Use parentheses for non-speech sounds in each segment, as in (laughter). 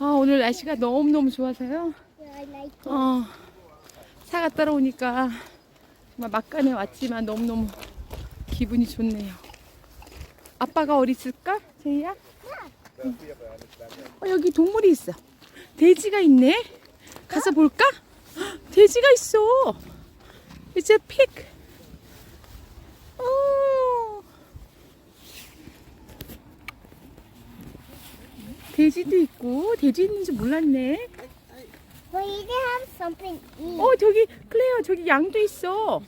아, 오늘 날씨가 너무너무 좋아서요. 어, 차가 따라오니까 정말 막간에 왔지만 너무너무 기분이 좋네요. 아빠가 어디 있을까? 제이야? 어, 여기 동물이 있어. 돼지가 있네. 가서 볼까? 헉, 돼지가 있어. It's a pig. 어. 돼지도 있고 돼지 있는지 몰랐네. Can have something eat. 어 저기 클레어 저기 양도 있어. 어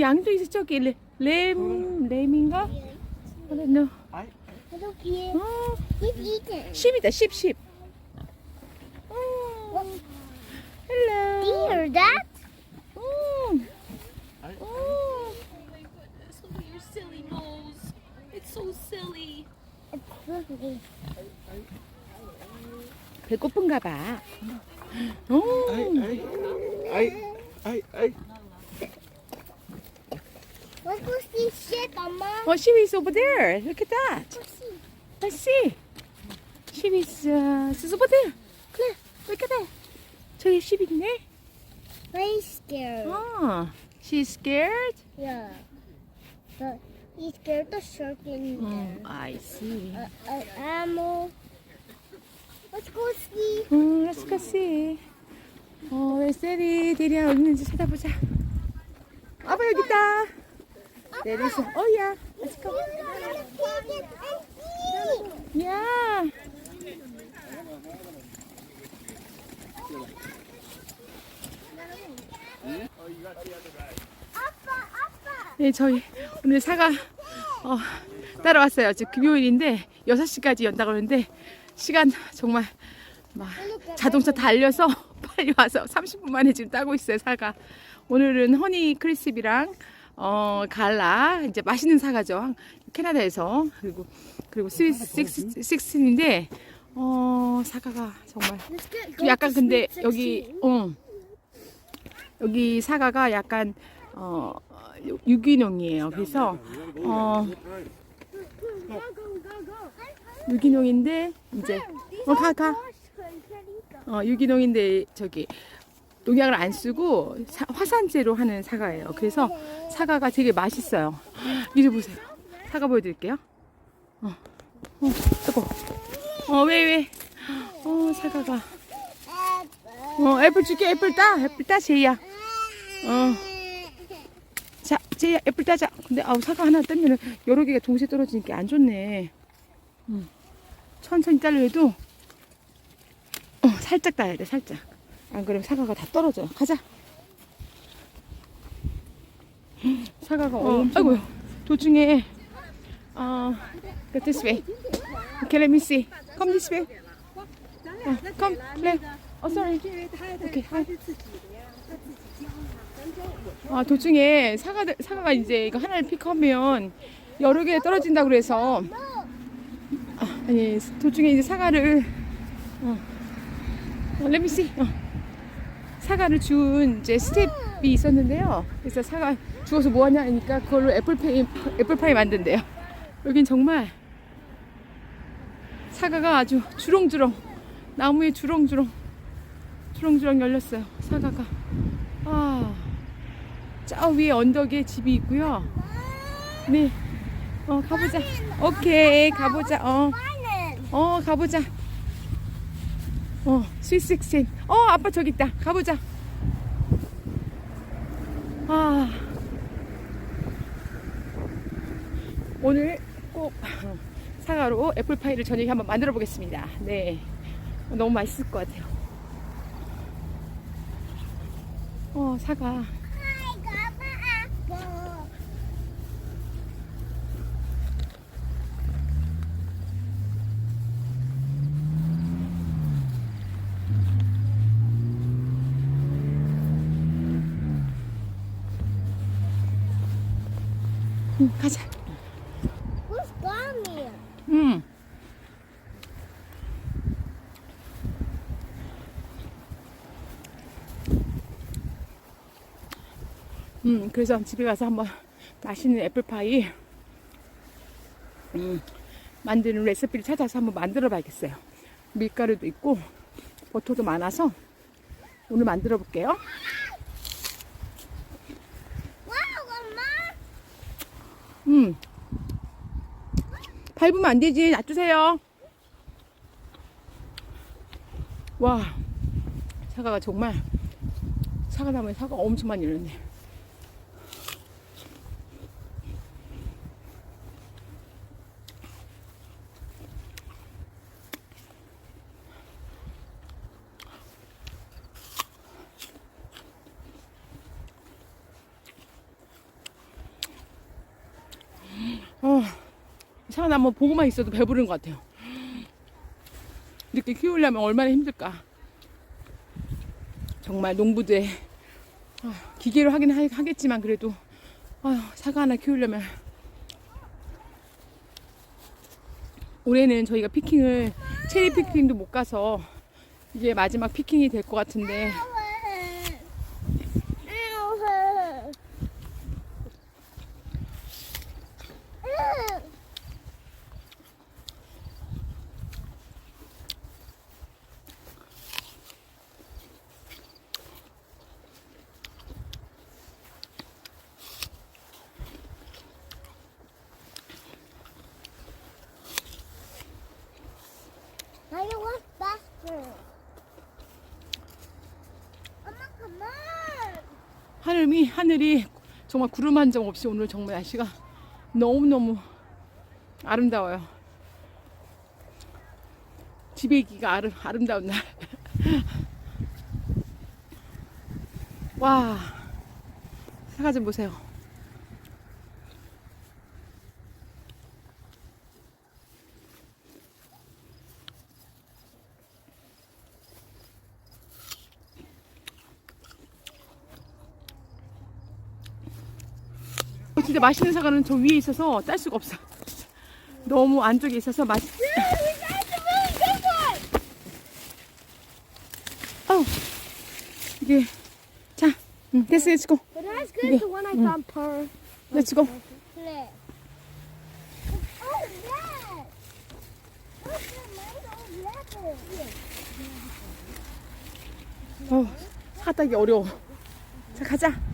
양도 있어 저기 레, 램 램인가? I don't know. I don't care. 어 He's eating. 십이다 십 십. 배고픈가 봐. 어. Hey, hey, hey. Let's go see shit, Mama. 어 she is over there. Look at that. Let's see. Let's see. She is uh, she's over there. Claire, look at that. 저기 십 있네. Very scared. 어. She's scared. Yeah. But he's scared the shark in 음, there. I see. Uh, an animal. Let's go see. 음, let's go see. 어, 왜 세리 데리안 어디 있는지 찾아보자. 아빠 여기 있다. 내리서. 어야. Let's go. 야. 네, 저희 오늘 사과 어, 따라왔어요. 지금 금요일인데 6시까지 연다고 그러는데 시간 정말 막 자동차 달려서 (laughs) 빨리 와서 30분 만에 지금 따고 있어요, 사과. 오늘은 허니 크리스비랑 어, 갈라 이제 맛있는 사과죠. 캐나다에서 그리고 그리고 스위스 식스, 식스인데 어, 사과가 정말 약간 근데 여기 어 여기 사과가 약간 어 유- 유기농이에요. 그래서 어 유기농인데 이제 어 가 가. 어 유기농인데 저기 농약을 안 쓰고 사- 화산재로 하는 사과예요. 그래서 사과가 되게 맛있어요. 이리 보세요. 사과 보여드릴게요. 어, 어 뜨거. 어왜 왜? 어 사과가. 어 애플 줄게 애플 따 애플 따 제이야. 어. 자, 제이야 애플 따자. 근데 아우 사과 하나 따면은 여러 개가 동시에 떨어지니까 안 좋네. 음. 천천히 따려도 어, 살짝 따야 돼, 살짝. 안 그러면 사과가 다 떨어져. 가자. 사과가 어, 아이고 도중에 어, go this way. Okay, let me see. Come this way. 어, come, play. 어, sorry. Okay, hi. 아, 도중에 사과들, 사과가 이제 이거 하나를 픽하면 여러 개 떨어진다고 그래서 아, 아니 도중에 이제 사과를 어, 어, let me. 어. 사과를 준 이제 스텝이 있었는데요. 그래서 사과 주워서 뭐 하냐 하니까 그걸로 애플파이 애플파이 만든대요. 여긴 정말 사과가 아주 주렁주렁 나무에 주렁주렁 주렁주렁 열렸어요. 사과가 아. 저 위에 언덕에 집이 있고요. 네. 어, 가보자. 오케이, 가보자. 어, 어, 가보자. 어, 스위스 생. 어, 아빠 저기 있다. 가보자. 아. 오늘 꼭 사과로 애플파이를 저녁에 한번 만들어 보겠습니다. 네. 너무 맛있을 것 같아요. 어, 사과. 응, 가자. Who's gone here? 음. 음, 그래서 집에 가서 한번 맛있는 애플파이 음, 만드는 레시피를 찾아서 한번 만들어 봐야겠어요. 밀가루도 있고 버터도 많아서 오늘 만들어 볼게요. 와우, 엄마. 음. 밟으면 안 되지. 놔두세요. 와. 사과가 정말 사과나무에 사과가 엄청 많이 일었네. 어, 사과나무 보고만 있어도 배부른 것 같아요. 이렇게 키우려면 얼마나 힘들까. 정말 농부들 아, 기계로 하긴 하- 하겠지만 그래도 아휴, 사과 하나 키우려면 올해는 저희가 피킹을 체리 피킹도 못 가서 이게 마지막 피킹이 될 것 같은데 I want faster. 엄마, come on. 하늘이 하늘이 정말 구름 한 점 없이 오늘 정말 날씨가 너무 너무 아름다워요. 집에 있기가 아름 아름다운 날. (laughs) 와 사과 좀 보세요. 진짜 맛있는 사과는 저 위에 있어서 딸 수가 없어. 너무 안쪽에 있어서 맛. 어 이게 자, 응, 됐어, 렛츠고, But that's good. The one I found per. Oh, leopard. 어, 사과 따기 어려워. 자, 가자.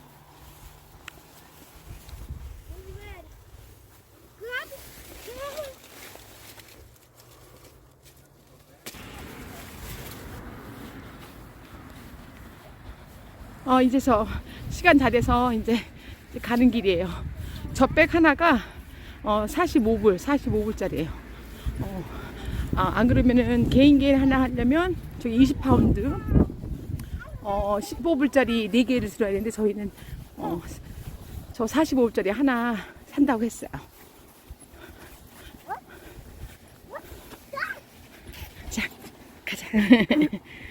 어, 이제 저 시간 다 돼서 이제 가는 길이에요. 저백 하나가 어, 45불, 45불짜리예요. 어, 아, 안 그러면은 개인 개인 하나 하려면 저기 20파운드, 어, 15불짜리 4개를 들어야 되는데 저희는 어, 저 45불짜리 하나 산다고 했어요. 자, 가자. (laughs)